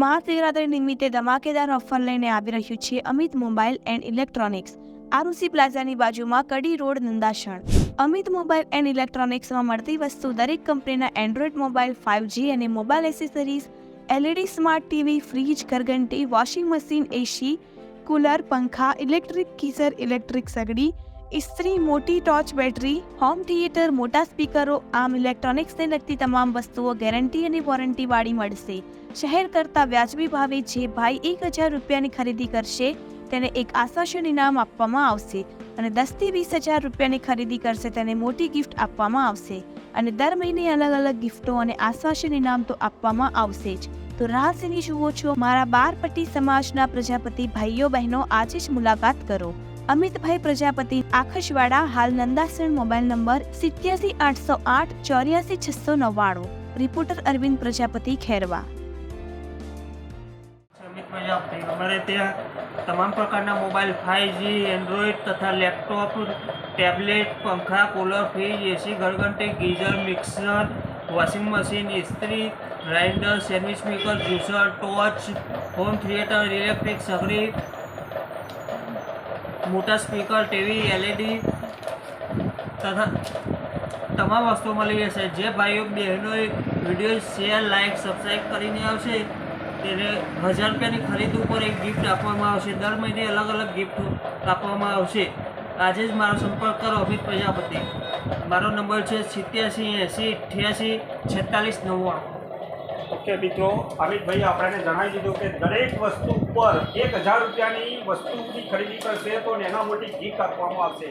મહાશિવરાત્રી નિમિત્તે ધમાકેદાર ઓફર લઈને આવી રહ્યું છે Amit mobile and electronics. Arushi પ્લાઝાની બાજુમાં Kadi road Nandasan Amit mobile and ઇલેક્ટ્રોનિક્સમાં મળતી વસ્તુ દરેક કંપનીના એન્ડ્રોઈડ મોબાઈલ, ફાઇવ અને mobile accessories, LED smart TV, fridge, ઘરઘંટી, washing machine, AC, cooler, પંખા, ઇલેક્ટ્રિક ગીઝર, ઇલેક્ટ્રિક સગડી ઇસ્ત્રી, મોટી ટોર્ચ બેટરી, હોમ થિયેટર, મોટા સ્પીકરો, આમ ઇલેક્ટ્રોનિક્સને લગતી તમામ વસ્તુઓ ગેરંટી અને વોરંટીવાળી મળશે. શહેર કરતાં વ્યાજબી ભાવે જે ભાઈ એક હજાર રૂપિયાની ખરીદી કરશે, તેને એક આશ્વાસન ઇનામ આપવામાં આવશે અને દસથી વીસ હજાર રૂપિયાની ખરીદી કરશે, તેને મોટી ગિફ્ટ આપવામાં આવશે અને દર મહિને અલગ અલગ ગિફ્ટો અને આશ્વાસન ઇનામ તો આપવામાં આવશે જ. તો રાહસીની જુઓ છો, મારા બાર પટ્ટી સમાજના પ્રજાપતિ ભાઈઓ બહેનો, આજે જ મુલાકાત કરો. અમિતભાઈ પ્રજાપતિ, આખશવાડા, હાલ નંદાસણ મોબાઈલ નંબર સિત્યાસી આઠસો આઠ ચોર્યાસી છસો નવ્વાણું. રિપોર્ટર અરવિંદ પ્રજાપતિ, ખેરવા. અમારે ત્યાં તમામ પ્રકારના મોબાઈલ ફાઇવજી એન્ડ્રોઈડ તથા લેપટોપ ટેબ્લેટ પંખા કુલર ફ્રીજ એસી, ઘરઘંટી, ગીઝર મિક્સર વોશિંગ મશીન ઇસ્ત્રી grinder sandwich maker juicer torch home theatre electric સગડી મોટા સ્પીકર, ટીવી, એલઈડી તથા તમામ વસ્તુઓ મળી જશે જે ભાઈઓ, બહેનોએ વીડિયો શેર લાઇક સબસ્ક્રાઈબ કરીને આવશે, તેને હજાર રૂપિયાની ખરીદી ઉપર એક ગિફ્ટ આપવામાં આવશે. દર મહિને અલગ અલગ ગિફ્ટ આપવામાં આવશે. આજે જ મારો સંપર્ક કરો, અમિત પ્રજાપતિ. મારો નંબર છે સિત્યાસી એંસી અઠ્યાસી છેતાલીસ નવ્વાણું. ઓકે, મિત્રો અમિતભાઈ આપણને જણાવી દીધું કે દરેક વસ્તુ પર એક હજાર રૂપિયાની વસ્તુની ખરીદી કરશે તો એના મોટી ગિફ્ટ આપવામાં આવશે.